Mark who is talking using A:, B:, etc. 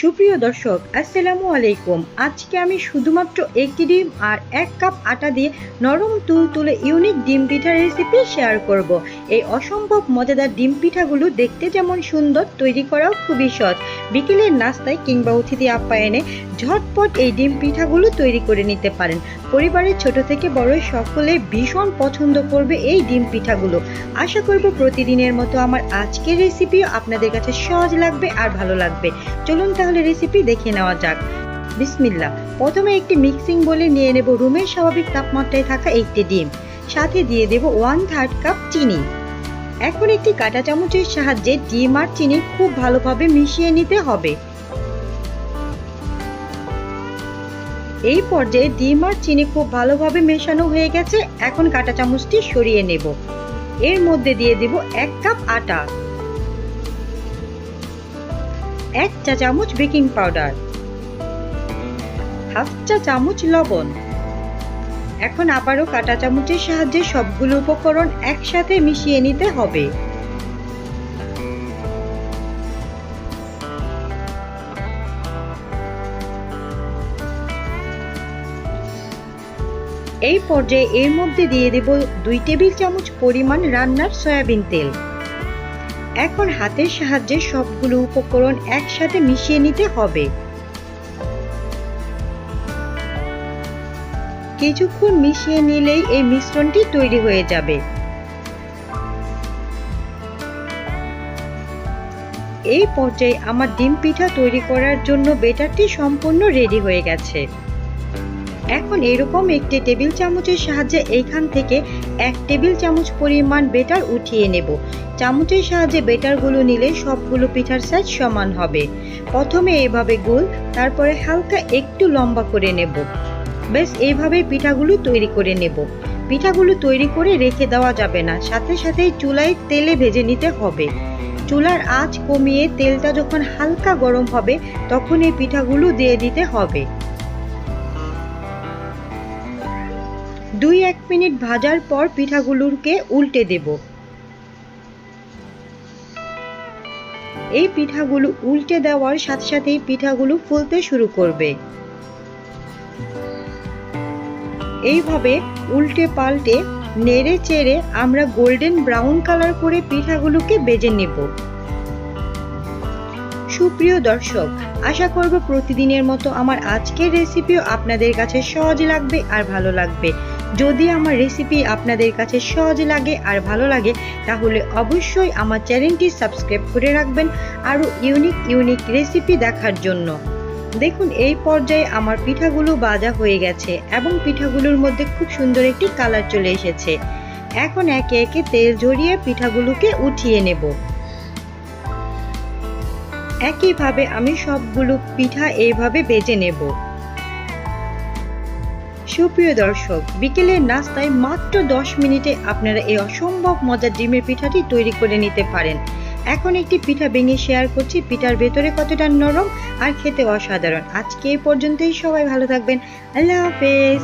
A: সুপ্রিয় দর্শক, আসসালামু আলাইকুম। আজকে আমি শুধুমাত্র একটি ডিম আর এক কাপ আটা দিয়ে নরম তুল তুলে ইউনিক ডিম পিঠার রেসিপি শেয়ার করব। এই অসম্ভব মজাদার ডিম পিঠাগুলো দেখতে যেমন সুন্দর, তৈরি করাও খুবই সহজ। বিকেলের নাস্তায় কিংবা অতিথি আপ্যায়নে ঝটপট এই ডিম পিঠাগুলো তৈরি করে নিতে পারেন। পরিবারের ছোট থেকে বড় সকলে ভীষণ পছন্দ করবে এই ডিম পিঠাগুলো। আশা করব প্রতিদিনের মতো আমার আজকের রেসিপিও আপনাদের কাছে সহজ লাগবে আর ভালো লাগবে। চলুন তাহলে রেসিপি দেখে নেওয়া যাক। বিসমিল্লা প্রথমে একটি মিক্সিং বলে নিয়ে নেব রুমের স্বাভাবিক তাপমাত্রায় থাকা একটি ডিম। সাথে দিয়ে দেব ওয়ান থার্ড কাপ চিনি। এখন একটি কাঁটা চামচের সাহায্যে ডিম আর চিনি খুব ভালোভাবে মিশিয়ে নিতে হবে। এই পর্যায়ে ডিম আর চিনি খুব ভালোভাবে মেশানো হয়ে গেছে। এখন কাঁটা চামচটি সরিয়ে নেব। এর মধ্যে দিয়ে দেব এক কাপ আটা। এক চা চামচ বেকিং পাউডার, হাফ চা চামচ লবণ। এখন আবারও কাঁটা চামচের সাহায্যে সবগুলো উপকরণ একসাথে মিশিয়ে নিতে হবে। এই পর্যায়ে এর মধ্যে দিয়ে দেব দুই টেবিল চামচ পরিমাণ রান্নার সয়াবিন তেল। এখন হাতের সাহায্যে সবগুলো উপকরণ একসাথে মিশিয়ে নিতে হবে। কিছুক্ষণ মিশিয়ে নিলেই এই মিশ্রণটি তৈরি হয়ে যাবে। এই পর্যায়ে আমার ডিম পিঠা তৈরি করার জন্য বেটারটি সম্পূর্ণ রেডি হয়ে গেছে। এখন এরকম একটি টেবিল চামচের সাহায্যে এইখান থেকে এক টেবিল চামচ পরিমাণ বেটার উঠিয়ে নেব। চামচের সাহায্যে বেটারগুলো নিলে সবগুলো পিঠার সাইজ সমান হবে। প্রথমে এভাবে গোল, তারপরে হালকা একটু লম্বা করে নেব। বেশ এইভাবে পিঠাগুলো তৈরি করে নেব। পিঠাগুলো তৈরি করে রেখে দেওয়া যাবে না। সাথে সাথেই চুলায় তেলে ভেজে নিতে হবে। চুলার আঁচ কমিয়ে তেলটা যখন হালকা গরম হবে, তখন এই পিঠাগুলো দিয়ে দিতে হবে। দুই এক মিনিট ভাজার পর পিঠাগুলোকে উল্টে দেব। এই পিঠাগুলো উল্টে দেওয়ার সাথে সাথেই পিঠাগুলো ফুলতে শুরু করবে। এইভাবে উল্টে পাল্টে নেড়ে চেড়ে আমরা গোল্ডেন ব্রাউন কালার করে পিঠাগুলোকে বেজে নেব। সুপ্রিয় দর্শক, আশা করব প্রতিদিনের মতো আমার আজকের রেসিপিও আপনাদের কাছে সহজ লাগবে আর ভালো লাগবে। যদি আমার রেসিপি আপনাদের কাছে সহজ লাগে আর ভালো লাগে, তাহলে অবশ্যই আমার চ্যানেলটি সাবস্ক্রাইব করে রাখবেন আরও ইউনিক ইউনিক রেসিপি দেখার জন্য। দেখুন, এই পর্যায়ে আমার পিঠাগুলো বাজা হয়ে গেছে এবং পিঠাগুলোর মধ্যে খুব সুন্দর একটি কালার চলে এসেছে। এখন একে একে তেল ঝরিয়ে পিঠাগুলোকে উঠিয়ে নেব। একইভাবে আমি সবগুলো পিঠা এইভাবে বেজে নেব। সুপ্রিয় দর্শক, বিকেলের নাস্তায় মাত্র দশ মিনিটে আপনারা এই অসম্ভব মজার ডিমের পিঠাটি তৈরি করে নিতে পারেন। এখন একটি পিঠা ভেঙে শেয়ার করছি। পিঠার ভেতরে কতটা নরম আর খেতে অসাধারণ। আজকে এই পর্যন্তই। সবাই ভালো থাকবেন। আল্লাহ হাফেজ।